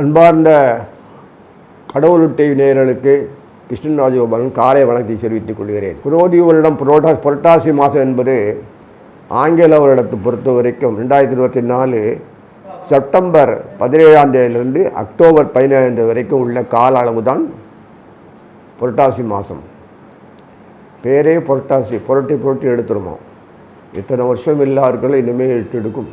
அன்பார்ந்த கடவுளுட்டை நேயர்களுக்கு கிருஷ்ணன் ராஜகோபாலன் காலை வணக்கத்தை தெரிவித்துக் கொள்கிறேன். குரோதி வருடம் புரோட்டா புரட்டாசி மாதம் என்பது ஆங்கில வருடத்தை பொறுத்த வரைக்கும் ரெண்டாயிரத்தி இருபத்தி நாலு செப்டம்பர் பதினேழாம் தேதியிலிருந்து அக்டோபர் பதினேழாம் தேதி வரைக்கும் உள்ள கால அளவு தான் புரட்டாசி மாதம். பேரே புரட்டாசி புரட்டி புரட்டி எடுத்துருமோ இத்தனை வருஷம் இல்லாதவர்களும் இனிமேல் எடுத்து எடுக்கும்.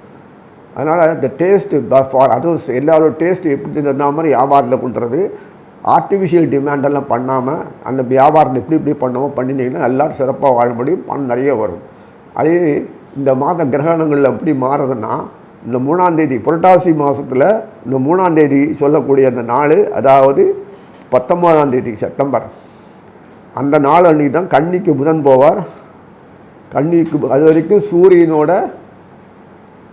அதனால் இந்த டேஸ்ட்டு ஃபார் அதர்ஸ் எல்லாரோட டேஸ்ட்டு எப்படி தகுந்த மாதிரி வியாபாரத்தில் பண்ணுறது ஆர்டிஃபிஷியல் டிமாண்டெல்லாம் பண்ணாமல் அந்த வியாபாரத்தை எப்படி இப்படி பண்ணாமோ பண்ணினீங்கன்னா எல்லோரும் சிறப்பாக வாழ முடியும் பணம் நிறைய வரும். அதே இந்த மாத கிரகணங்கள் எப்படி மாறுதுன்னா இந்த மூணாந்தேதி புரட்டாசி மாதத்தில் இந்த மூணாந்தேதி சொல்லக்கூடிய அந்த நாள் அதாவது பத்தொம்போதாம் தேதி செப்டம்பர். அந்த நாள் அன்றைக்கி தான் கன்னிக்கு புதன் போவார். கன்னிக்கு அது வரைக்கும் சூரியனோட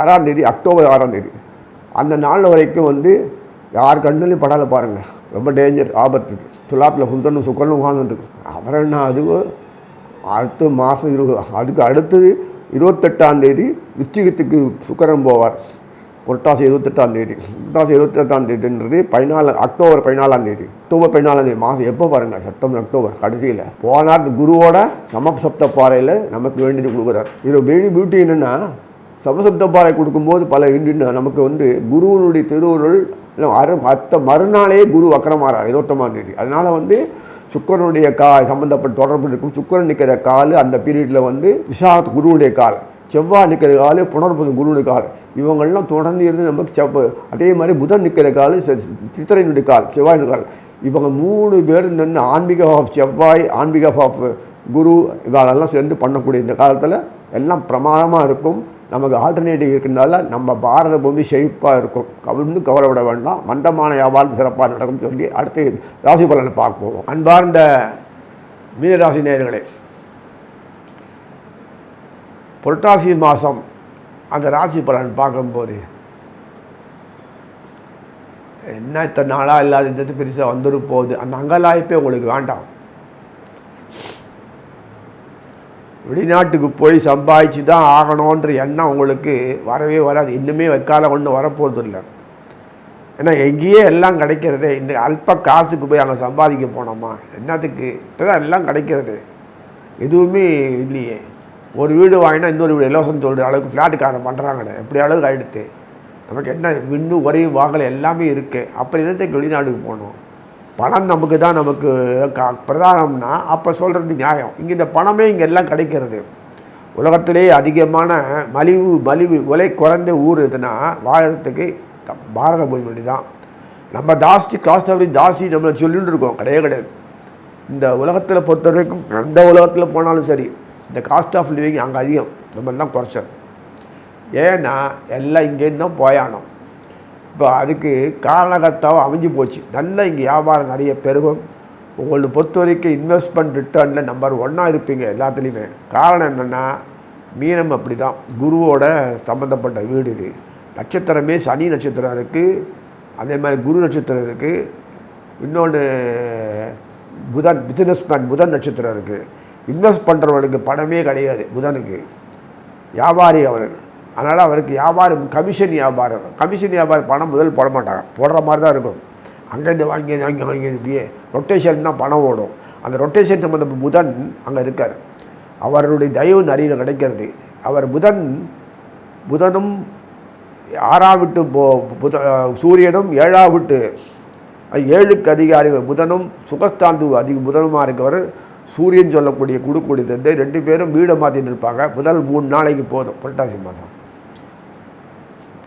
ஆறாம் தேதி அக்டோபர் ஆறாம் தேதி. அந்த நாள் வரைக்கும் வந்து யார் கண்ணுலையும் படாத பாருங்கள் ரொம்ப டேஞ்சர் ஆபத்து. துலாப்பில் துலாத்தில் சுக்கரனும் உட்காந்துட்டு அப்புறம் என்ன அது அடுத்த மாதம் இரு அதுக்கு அடுத்தது இருபத்தெட்டாம் தேதி விச்சிகத்துக்கு சுக்கரன் போவார். புரட்டாசி இருபத்தெட்டாம் தேதி. புரட்டாசி இருபத்தெட்டாம் தேதின்றது பதினாலு அக்டோபர் பதினாலாம் தேதி. அக்டோபர் பதினாலாம் தேதி மாதம் எப்போ பாருங்கள் செப்டம்பர் அக்டோபர் கடைசியில். போனார் குருவோட சமசப்த பாறையில் நமக்கு வேண்டியது கொடுக்குறார். இது பெரிய பியூட்டி என்னென்னா சமசப்த பாறை கொடுக்கும்போது பல இண்டியன் நமக்கு வந்து குருவனுடைய திருவுருள் இல்லை அரு அத்த மறுநாளே குரு வக்கரமாறார் இருபத்தொம்பதாம் தேதி. அதனால் வந்து சுக்கரனுடைய கா சம்மந்தப்பட்ட தொடர்பு இருக்கும். சுக்கரன் நிற்கிற கால் அந்த பீரியடில் வந்து விசாத் குருவுடைய கால். செவ்வாய் நிற்கிற கால் புனர்புதன் குருவுடைய கால் இவங்கெல்லாம் தொடர்ந்து இருந்து நமக்கு செவ்வ அதே மாதிரி புதன் நிற்கிற கால் சி- சித்திரையினுடைய கால் செவ்வாயினுடைய கால் இவங்க மூணு பேர் நின்று ஆன்மீக ஆஃப் செவ்வாய் ஆன்மீக ஆஃப் குரு இவாளெல்லாம் சேர்ந்து பண்ணக்கூடிய இந்த காலத்தில் எல்லாம் பிரமாதமாக இருக்கும். நமக்கு ஆல்டர்னேட்டிவ் இருக்கிறதுனால நம்ம பாரத பூமி செழிப்பாக இருக்கும். கவிழ்ந்து கவலைப்பட வேண்டாம். மந்தமான வியாபாரம் சிறப்பாக நடக்கும் சொல்லி அடுத்து ராசி பலனை பார்ப்போம். அன்பார்ந்த மீனராசி நேயர்களே புரட்டாசி மாதம் அந்த ராசி பலன் பார்க்கும்போது என்ன இத்தனை நாளாக இல்லாத இந்த பெருசாக வந்துரு போகுது. அந்த அங்கலாய்ப்பே உங்களுக்கு வேண்டாம். வெளிநாட்டுக்கு போய் சம்பாதிச்சு தான் ஆகணுன்ற எண்ணம் உங்களுக்கு வரவே வராது. இன்னுமே வைக்கால ஒன்றும் வரப்போகிறது இல்லை ஏன்னா எங்கேயே எல்லாம் கிடைக்கிறதே இந்த அல்ப காசுக்கு போய் அங்கே சம்பாதிக்க போனோமா? என்னத்துக்கு? இப்போ தான் எல்லாம் கிடைக்கிறது. எதுவுமே இல்லையே. ஒரு வீடு வாங்கினா இன்னொரு வீடு. இலவசம் சொல்கிற அளவுக்கு ஃப்ளாட்டுக்காரன் பண்ணுறாங்கடே எப்படி அளவுக்கு ஆகிடுது நமக்கு என்ன இன்னும் உரையும் வாங்கலை எல்லாமே இருக்குது அப்புறம் என்னத்துக்கு வெளிநாட்டுக்கு போகணும்? பணம் நமக்கு தான் நமக்கு க பிரதானம்னா அப்போ சொல்கிறது நியாயம். இங்கே இந்த பணமே இங்கே எல்லாம் கிடைக்கிறது. உலகத்திலே அதிகமான மலிவு மலிவு விலை குறைந்த ஊர் இதுனா வாழறதுக்கு த- பாரத பூமி தான். நம்ம ஜாஸ்தி காஸ்ட் ஆஃப் ஜாஸ்தி நம்மளை சொல்லிட்டு இருக்கோம். கிடையவே கிடையாது. இந்த உலகத்தில் பொறுத்த வரைக்கும் எந்த உலகத்தில் போனாலும் சரி இந்த காஸ்ட் ஆஃப் லிவிங் அங்கே அதிகம். நம்மெல்லாம் குறைச்சல். ஏன்னா எல்லாம் இங்கேருந்து தான் போயானோம் இப்போ அதுக்கு காரணகர்த்தாவும் அமைஞ்சு போச்சு. நல்லா இங்கே வியாபாரம் நிறைய பெருகும். உங்களை பொறுத்த வரைக்கும் இன்வெஸ்ட்மெண்ட் ரிட்டர்னில் நம்பர் ஒன்னாக இருப்பீங்க எல்லாத்துலேயுமே. காரணம் என்னென்னா மீனம் அப்படி தான் குருவோட சம்மந்தப்பட்ட வீடு இது. நட்சத்திரமே சனி நட்சத்திரம் இருக்குது அதே மாதிரி குரு நட்சத்திரம் இருக்குது இன்னொன்று புதன் பிஸ்னஸ்மேன் புதன் நட்சத்திரம் இருக்குது இன்வெஸ்ட் பண்ணுறவனுக்கு பணமே கிடையாது புதனுக்கு. வியாபாரி அவர் அதனால் அவருக்கு வியாபாரம் கமிஷன் வியாபாரம். கமிஷன் வியாபாரம் பணம் முதல் போட மாட்டாங்க. போடுற மாதிரி தான் இருக்கும். அங்கேருந்து வாங்கி வாங்கி வாங்கி இப்படியே ரொட்டேஷன் தான் பணம் ஓடும். அந்த ரொட்டேஷன் சம்மந்த புதன் அங்கே இருக்கார். அவருடைய தயவு நிறைய கிடைக்கிறது. அவர் புதன் புதனும் ஆறாம் விட்டு போ புத சூரியனும் ஏழாம் விட்டு ஏழுக்கு அதிகாரி. புதனும் சுகஸ்தாந்து அதிக புதனுமாக இருக்கவர். சூரியன் சொல்லக்கூடிய கொடுக்கூடியது ரெண்டு பேரும் வீடை மாற்றிட்டு இருப்பாங்க முதல் மூணு நாளைக்கு போதும். புரட்டாசி மாதம்.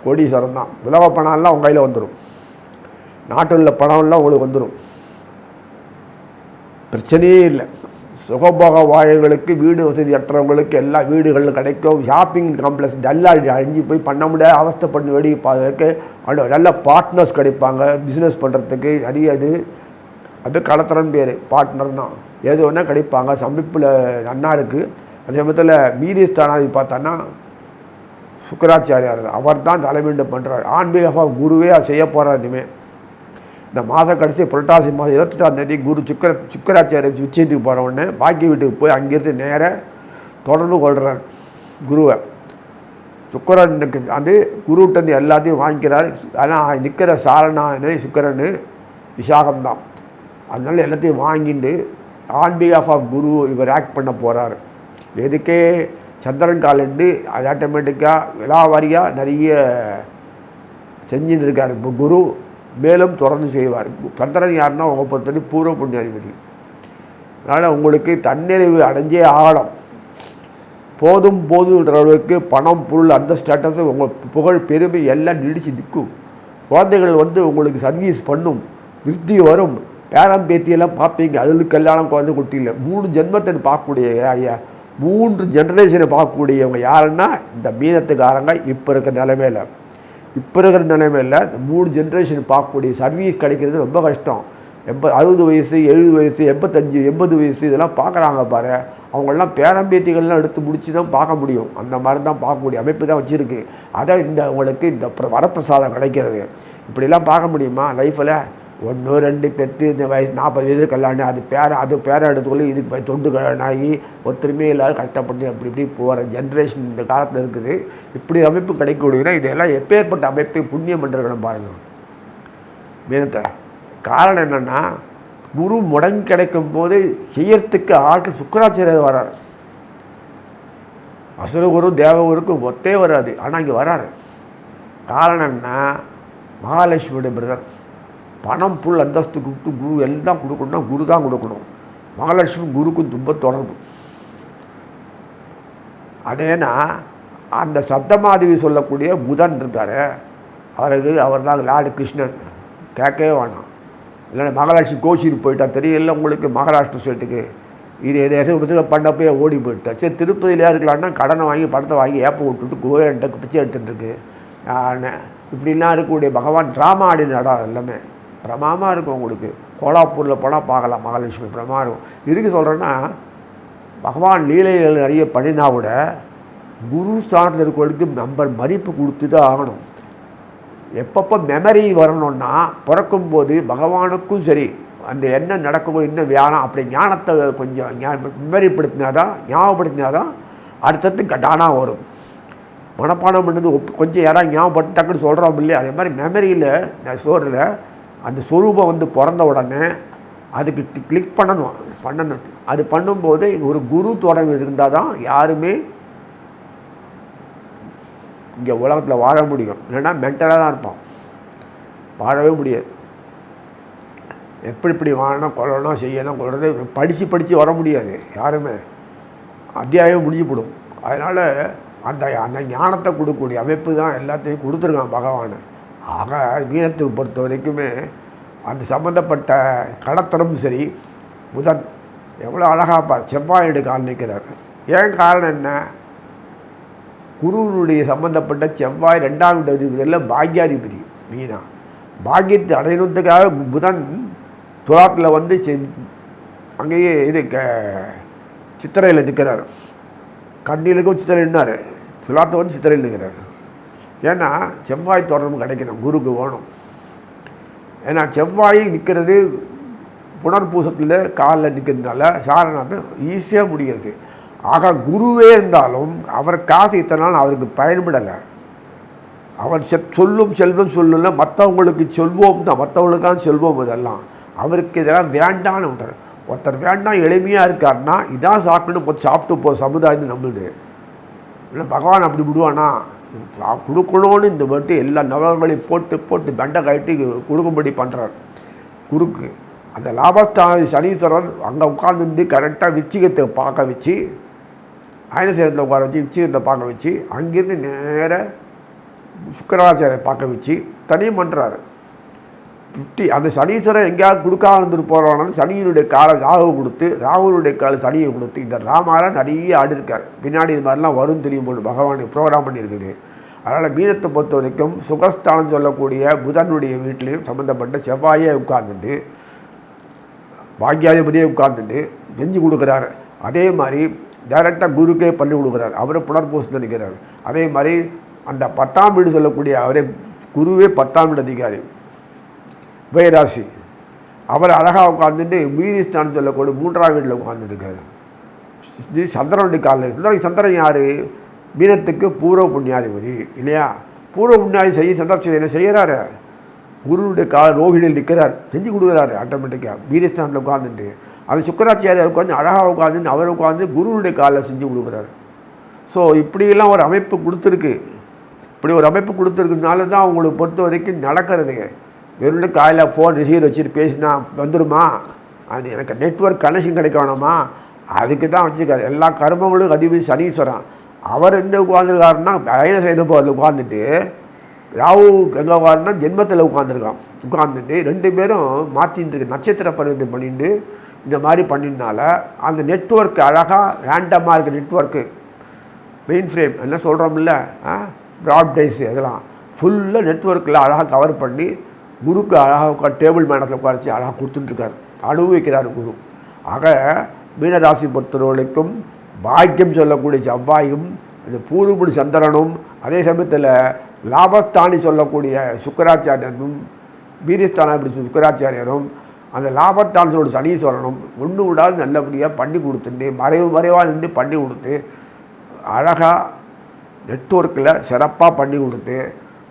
கோடீஸ்வரம் தான். உலக பணம்லாம் உங்கள் கையில் வந்துடும் நாட்டில் உள்ள பணம்லாம் உங்களுக்கு வந்துடும் பிரச்சனையே இல்லை. சுகபோக வாயங்களுக்கு வீடு வசதி அற்றவங்களுக்கு எல்லா வீடுகள் கிடைக்கும். ஷாப்பிங் காம்ப்ளெக்ஸ் நல்லா அழிஞ்சு போய் பண்ண முடியாத அவஸ்தை பண்ணி வேடிக்கை பார்க்கறதுக்கு அடு- நல்ல பார்ட்னர்ஸ் கிடைப்பாங்க. பிஸ்னஸ் பண்ணுறதுக்கு நிறைய இது. அது கலத்தரன் பேர் பார்ட்னர் தான். எது வேணால் கிடைப்பாங்க சமைப்பில் நன்னா இருக்குது அதே சமயத்தில் மீதி ஸ்தானாதி பார்த்தோன்னா சுக்கராச்சாரியார் அவர் தான் தலைமீண்டு பண்ணுறார் ஆன்மீக குருவே செய்ய போகிறார் இனிமேல் இந்த மாத கடைசி புரட்டாசி மாதம் இருபத்தெட்டாம் தேதி குரு சுக்கர சுக்கராச்சாரிய உச்சயத்துக்கு போகிற உடனே பாக்கி வீட்டுக்கு போய் அங்கேருந்து நேராக தொடர்பு கொள்கிறார் குருவை. சுக்கரனுக்கு அது குருவிட்டந்து எல்லாத்தையும் வாங்கிக்கிறார். ஆனால் நிற்கிற சாரணானு சுக்கரனு விசாகம்தான். அதனால் எல்லாத்தையும் வாங்கிட்டு ஆன் பிஹாஃப் ஆஃப் குரு இவர் ஆக்ட் பண்ண போகிறார் எதுக்கே சந்திரன் காலண்டு அது ஆட்டோமேட்டிக்காக விலாவாரியாக நிறைய செஞ்சுட்டு இருக்கார் இப்போ குரு மேலும் தொடர்ந்து செய்வார். சந்திரன் யாருன்னா உங்கள் பொறுத்தவரை பூர்வ புண்ணியாதிபதி. அதனால் உங்களுக்கு தன்னிறைவு அடைஞ்சே ஆகலாம் போதும் போதுன்ற அளவுக்கு பணம் பொருள் அந்த ஸ்டேட்டஸும் உங்கள் புகழ் பெருமை எல்லாம் நீடித்து நிற்கும். குழந்தைகள் வந்து உங்களுக்கு சர்வீஸ் பண்ணும். விருத்தி வரும். பேரம் பேத்தியெல்லாம் பார்ப்பீங்க. அதில் கல்யாணம் குழந்தை குட்டியில் மூணு ஜென்மத்தை பார்க்கக்கூடிய ஐயா. மூன்று ஜென்ரேஷனை பார்க்கக்கூடியவங்க யாருன்னா இந்த மீனத்துக்காரங்க இப்போ இருக்கிற நிலைமையில் இப்போ இருக்கிற நிலைமையில் இந்த மூணு ஜென்ரேஷன் பார்க்கக்கூடிய சர்வீஸ் கிடைக்கிறது ரொம்ப கஷ்டம். எண்பது அறுபது வயசு எழுபது வயசு எண்பத்தஞ்சு எண்பது வயசு இதெல்லாம் பார்க்குறாங்க பாரு. அவங்கெல்லாம் பேரம்பேத்திகள்லாம் எடுத்து முடிச்சு தான் பார்க்க முடியும். அந்த மாதிரி தான் பார்க்கக்கூடிய அமைப்பு தான் வச்சுருக்கு. அதான் இந்த உங்களுக்கு இந்த பிர- வரப்பிரசாதம் கிடைக்கிறது. இப்படிலாம் பார்க்க முடியுமா? லைஃப்பில் ஒன்று ரெண்டு பெற்று இந்த வயசு நாற்பது வயசு கல்யாணம் அது பேர அது பேர எடுத்துக்கொள்ள இதுக்கு போய் தொண்டு கல்யாணம் ஆகி ஒத்துமையே இல்லாத கஷ்டப்பட்டு அப்படி இப்படி போகிற ஜென்ரேஷன் இந்த காலத்தில் இருக்குது. இப்படி அமைப்பு கிடைக்கக்கூடியதுன்னா இதெல்லாம் எப்பேற்பட்ட அமைப்பை புண்ணியம் பண்ணிருக்கணும் பாருங்கள் மீனத்தை காரணம் என்னென்னா குரு முடங்கி கிடைக்கும் போது செய்யறதுக்கு ஆட்கள் சுக்கராச்சாரியர் வரார். அசுரகுரு தேவகுருக்கு ஒத்தே வராது. ஆனால் இங்கே வராரு. காரணம் மகாலட்சுமியோட பிரதர். பணம் புல் அந்தஸ்து கொடுத்து குரு எல்லாம் கொடுக்கணும்னா குரு தான் கொடுக்கணும். மகாலட்சுமி குருக்கும் தும்ப தொடர்பு. அதேனா அந்த சப்தமாதவி சொல்லக்கூடிய புதன் இருக்கார். அவருக்கு அவர் தான் லார்டு கிருஷ்ணன். கேட்கவே வேணாம். இல்லைன்னா மகாலட்சுமி கோச்சிக்கு போயிட்டா தெரியல உங்களுக்கு மகாராஷ்டிர ஸ்டேட்டுக்கு. இது எதை எதை கொடுத்து பண்ணப்பே ஓடி போயிட்டா. சரி திருப்பதியில் இருக்கலாம்னா கடனை வாங்கி பணத்தை வாங்கி ஏப்ப விட்டுட்டு கோயில்கிட்ட பிச்சை எடுத்துகிட்டு இருக்கு. இப்படிலாம் இருக்கக்கூடிய பகவான் ட்ராமா ஆடின இடம் எல்லாமே. பிரமாமாக இருக்கும் உங்களுக்கு. கோலாப்பூரில் போனால் பார்க்கலாம் மகாலட்சுமி பிரமா இருக்கும். இதுக்கு சொல்கிறேன்னா பகவான் லீலைகள் நிறைய பண்ணினா கூட குரு ஸ்தானத்தில் இருக்கவங்களுக்கு நம்ம மதிப்பு கொடுத்து தான் ஆகணும். எப்பப்போ மெமரி வரணும்னா பிறக்கும்போது பகவானுக்கும் சரி அந்த என்ன நடக்குமோ என்ன வியானம் அப்படி ஞானத்தை கொஞ்சம் மெமரிப்படுத்தினா தான் ஞாபகப்படுத்தினா தான் அடுத்தது கட்டானாக வரும். மனப்பாடம் பண்ணது கொஞ்சம் யாராவது ஞாபகப்பட்டு டக்குன்னு சொல்கிறோம் இல்லையா? அதே மாதிரி மெமரியில் நான் சொல்கிறேன் அந்த சொரூபம் வந்து பிறந்த உடனே அதுக்கு கிளிக் பண்ணணும் பண்ணணும். அது பண்ணும்போது ஒரு குரு தொடர்பு இருந்தால் தான் யாருமே இங்கே உலகத்தில் வாழ முடியும். இல்லைன்னா மென்டலாக தான் இருப்பான். வாழவே முடியாது. எப்படி இப்படி வாழணும் கொள்ளணும் செய்யணும் கொள்றது படித்து படித்து வர முடியாது. யாருமே. அத்தியாயம் முடிஞ்சு போடும் அதனால் அந்த அந்த ஞானத்தை கொடுக்கக்கூடிய அமைப்பு தான் எல்லாத்தையும் கொடுத்துருக்கான் பகவானை. ஆக மீனத்தை பொறுத்த வரைக்குமே அந்த சம்மந்தப்பட்ட கடத்தலும் சரி புதன் எவ்வளோ அழகாக பா செவ்வாயோட கால் நிற்கிறார் ஏன் காரணம் என்ன? குருவினுடைய சம்பந்தப்பட்ட செவ்வாய் ரெண்டாம் அதிபதியில் பாக்யாதிபதி மீனா. பாக்கியத்தை அடையணுத்துக்காக புதன் துலாத்தில் வந்து அங்கேயே இது க சித்திரையில் நிற்கிறார் கண்ணிலுக்கும் சித்திரை நின்னார் துலாத்தை வந்து சித்திரையில் நிற்கிறார் ஏன்னா செவ்வாய் தொடர்பு கிடைக்கணும் குருக்கு வேணும். ஏன்னா செவ்வாய் நிற்கிறது புனர்பூசத்தில் காலில் நிற்கிறதுனால சாரநாதம் ஈஸியாக முடிகிறது. ஆக குருவே இருந்தாலும் அவர் காசு இத்தனை நாள் அவருக்கு பயன்படலை. அவர் செ சொல்லும் செல்வம் சொல்லல மற்றவங்களுக்கு சொல்வோம் தான் மற்றவங்களுக்கான செல்வோம் இதெல்லாம். அவருக்கு இதெல்லாம் வேண்டான்னு விட்டார். ஒருத்தர் வேண்டாம் எளிமையாக இருக்காருன்னா இதான் சாப்பிட்டுன்னு போய் சாப்பிட்டு போகிற சமுதாயம் நம்மளுது. இல்லை பகவான் அப்படி விடுவானா? கொடுக்கணும்னு இந்த மட்டும் எல்லா நபர்களையும் போட்டு போட்டு பெண்டை கட்டி கொடுக்கும்படி பண்ணுறார் குறுக்கு அந்த லாபஸ்தான சனீஸ்வரர் அங்கே உட்காந்துட்டு கரெக்டாக விச்சிகத்தை பார்க்க வச்சு அயனசேரத்தில் உட்கார வச்சு விச்சிகத்தை பார்க்க வச்சு அங்கேருந்து நேராக சுக்கராச்சாரியை பார்க்க வச்சு தனியும் பண்ணுறாரு ஃபிஃப்டி அந்த சனீஸ்வரன் எங்கேயாவது கொடுக்காம இருந்துட்டு போகிறவனாலும் சனியினுடைய காலை ராகு கொடுத்து ராகுனுடைய காலை சனியை கொடுத்து இந்த ராமாலாம் நிறைய ஆடிருக்கார் பின்னாடி இது மாதிரிலாம் வரும் தெரியும் போது பகவானுக்கு ப்ரோக்ராம் பண்ணியிருக்குது. அதனால் மீனத்தை பொறுத்த வரைக்கும் சுகஸ்தானம் சொல்லக்கூடிய புதனுடைய வீட்லேயும் சம்மந்தப்பட்ட செவ்வாயே உட்கார்ந்துட்டு பாக்கியாதிபதியே உட்கார்ந்துட்டு செஞ்சு கொடுக்குறாரு. அதே மாதிரி டைரெக்டாக குருக்கே பண்ணி கொடுக்குறாரு. அவரை புனர்பூசம் நினைக்கிறார் அதே மாதிரி அந்த பத்தாம் வீடு சொல்லக்கூடிய அவரே குருவே பத்தாம் வீடு அதிகாரி. உபயராசி அவர் அழகாக உட்காந்துட்டு மீதி ஸ்தானத்தில் கூட மூன்றாம் வீட்டில் உட்காந்துருக்காரு இது சந்திரனுடைய காலில். சந்திரன் சந்திரன் யார்? மீனத்துக்கு பூர்வ புண்ணியாதிபதி இல்லையா? பூர்வ புண்ணியாதி செய்ய சந்தர்ப்பம் என்ன செய்கிறாரு குருவுடைய கால ரோகிணியில் நிற்கிறார். செஞ்சு கொடுக்குறாரு ஆட்டோமேட்டிக்காக மீதிஸ்தானில் உட்காந்துட்டு அது சுக்கராச்சாரியார் உட்காந்து அழகாக உட்காந்து அவர் உட்காந்து குருவுடைய காலில் செஞ்சு கொடுக்குறாரு. ஸோ இப்படியெல்லாம் ஒரு அமைப்பு கொடுத்துருக்கு. இப்படி ஒரு அமைப்பு கொடுத்துருக்குனால தான் அவங்களுக்கு பொறுத்த வரைக்கும் நடக்கிறது. வெறும் காலையில் ஃபோன் ரிசீவர் வச்சுட்டு பேசினா வந்துடுமா அது எனக்கு நெட்ஒர்க் கனெக்ஷன் கிடைக்க வேணாமா? அதுக்கு தான் வச்சுருக்காரு. எல்லா கர்மங்களும் அதிபதி சனீஸ்வரன். அவர் எந்த உட்காந்துருக்காருன்னா பயண செய்த போதில் உட்காந்துட்டு ராகு எங்கே உட்காருன்னா ஜென்மத்தில் உட்காந்துருக்கான் உட்காந்துட்டு ரெண்டு பேரும் மாற்றிட்டு இருக்கு. நட்சத்திர பரிவர்த்தனை பண்ணிட்டு இந்த மாதிரி பண்ணினால அந்த நெட்ஒர்க் அழகாக ரேண்டமாக இருக்க நெட்ஒர்க்கு மெயின் ஃப்ரேம் என்ன சொல்கிறோம்ல ப்ராட்டைஸு இதெல்லாம். ஃபுல்லாக நெட்ஒர்க்கில் அழகாக கவர் பண்ணி குருக்கு அழகாக உட்கார் டேபிள் மேனத்தில் உட்காரச்சு அழகாக கொடுத்துட்டுருக்காரு. அனுபவிக்கிறார் குரு. ஆக மீனராசி பொறுத்தவர்களுக்கும் பாக்கியம் சொல்லக்கூடிய செவ்வாயும் அந்த பூர்வபுடி சந்திரனும் அதே சமயத்தில் லாபஸ்தானி சொல்லக்கூடிய சுக்கராச்சாரியனும் வீரஸ்தானாபடி சுக்கராச்சாரியரும் அந்த லாபத்தானோட சனீஸ்வரனும் ஒன்று விடாது நல்லபடியாக பண்ணி கொடுத்துட்டு மறைவு மறைவாக நின்று பண்ணி கொடுத்து அழகாக நெட்ஒர்க்கில் சிறப்பாக பண்ணி கொடுத்து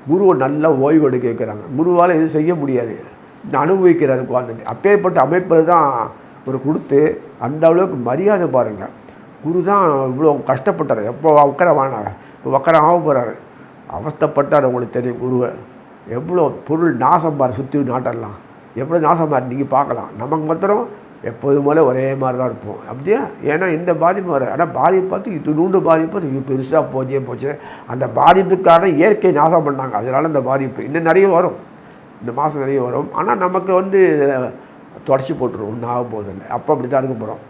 குருவை நல்லா ஓய்வு எடுக்க வைக்கிறாங்க குருவால் எதுவும் செய்ய முடியாது. இந்த அனுபவிக்கிறாரு உட்காந்துட்டு அப்பேற்பட்ட அமைப்பு தான் ஒரு கொடுத்து அந்த அளவுக்கு மரியாதை பாருங்கள் குரு தான் இவ்வளோ கஷ்டப்பட்டார். எப்போ உக்கர வானாங்க உக்கர ஆக போகிறாரு அவஸ்தப்பட்டார் உங்களுக்கு தெரியும் குருவை. எவ்வளோ பொருள் நாசம் பாரு சுற்றி நாட்டெல்லாம். எவ்வளோ நாசம் பாரு நீங்கள் பார்க்கலாம். நமக்கு மாத்திரம் எப்போதும் போல் ஒரே மாதிரி தான் இருப்போம். அப்படியே? ஏன்னா இந்த பாதிப்பு வர ஆனால் பாதிப்பு பார்த்து இது நூண்டு பாதிப்பு அது பெருசாக போச்சே போச்சு. அந்த பாதிப்புக்கான இயற்கை நாசம் பண்ணாங்க. அதனால் அந்த பாதிப்பு இன்னும் நிறைய வரும். இந்த மாதம் நிறைய வரும். ஆனால் நமக்கு வந்து தொடச்சி போட்டுரும். ஒன்றும் ஆக போதில்லை அப்போ அப்படி தான் இருக்க போகிறோம்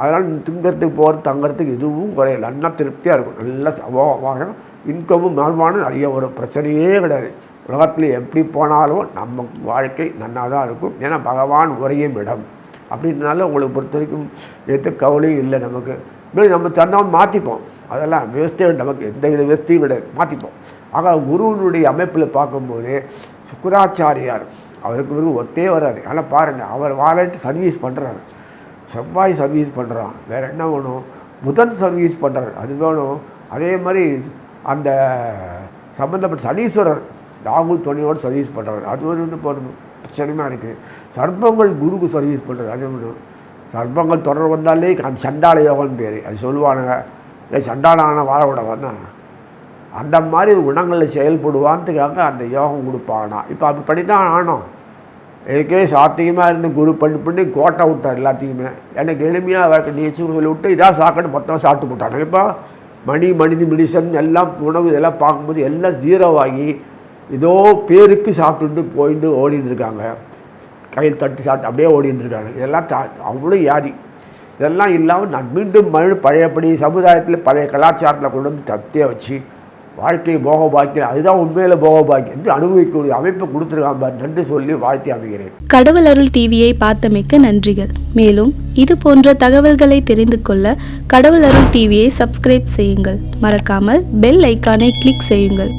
அதனால் திங்கிறதுக்கு போகிறது தங்குறதுக்கு எதுவும் குறையல நல்லா திருப்தியாக இருக்கும். நல்லா சமமாக இன்கமும் மேல்வானும் நிறைய வரும் பிரச்சனையே கிடையாது. உலகத்தில் எப்படி போனாலும் நம்ம வாழ்க்கை நன்னா தான் இருக்கும். ஏன்னா பகவான் உரையும் இடம். அப்படின்றனால உங்களுக்கு பொறுத்த வரைக்கும் எந்த கவலையும் இல்லை நமக்கு. இப்படி நம்ம தந்தாமல் மாற்றிப்போம் அதெல்லாம் விவஸ்தை நமக்கு எந்த வித விவஸ்தையும் கிடையாது மாற்றிப்போம் ஆக குருவினுடைய அமைப்பில் பார்க்கும்போது சுக்கராச்சாரியார் அவருக்கு வெறும் ஒத்தே வராது ஆனால் பாருங்கள் அவர் வாலண்ட் சர்வீஸ் பண்ணுறாரு செவ்வாய் சர்வீஸ் பண்ணுறான் வேறு என்ன வேணும்? புதன் சர்வீஸ் பண்ணுறாரு அது வேணும். அதே மாதிரி அந்த சம்மந்தப்பட்ட சனீஸ்வரர் ராகுல் துணையோடு சர்வீஸ் பண்ணுறாரு அது வந்து போகணும் ஆச்சரியமாக இருக்குது சர்ப்பங்கள் குருக்கு சர்வீஸ் பண்ணுறது அது வேணும் சர்ப்பங்கள் தொடர் வந்தாலே அந்த சண்டால யோகம்னு பேர். அது சொல்லுவானுங்க. ஏ சண்டாளான வாழ விடவான்னா அந்த மாதிரி குணங்களில் செயல்படுவான்றதுக்காக அந்த யோகம் கொடுப்பானா. இப்போ அப்படி பண்ணி தான் ஆனோம். எனக்கே சாத்தியமாக இருந்து குரு பண்ணி பண்ணி கோட்டை விட்டார் எல்லாத்தையுமே. எனக்கு எளிமையாக நீச்சு சொல்லி விட்டு இதான் சாக்கடை மொத்தமாக சாப்பிட்டு போட்டாங்க இப்போ மணி மனித மெடிசன் எல்லாம் உணவு இதெல்லாம் பார்க்கும்போது எல்லாம் ஜீரோவாகி ஏதோ பேருக்கு சாப்பிட்டுட்டு போயிட்டு ஓடிட்டு இருக்காங்க. கையில் தட்டி சாப்பிட்டு அப்படியே ஓடிட்டு இருக்காங்க. இதெல்லாம் தா அவ்வளோ யாதி இதெல்லாம் இல்லாமல் நான் மீண்டும் மறுபடியும் பழையபடி சமுதாயத்தில் பழைய கலாச்சாரத்தில் கொண்டு வந்து தத்தே வச்சு வாழ்க்கையை போக பாக்கியம் அதுதான் உண்மையில் போக பாக்கியம் என்று அனுபவிக்கக்கூடிய அமைப்பை கொடுத்துருக்காங்க நன்றி சொல்லி வாழ்த்தி அமைகிறேன். கடவுள் அருள் டிவியை பார்த்தமைக்க நன்றிகள். மேலும் இது போன்ற தகவல்களை தெரிந்து கொள்ள கடவுள் அருள் டிவியை சப்ஸ்கிரைப் செய்யுங்கள். மறக்காமல் பெல் ஐக்கானை கிளிக் செய்யுங்கள்.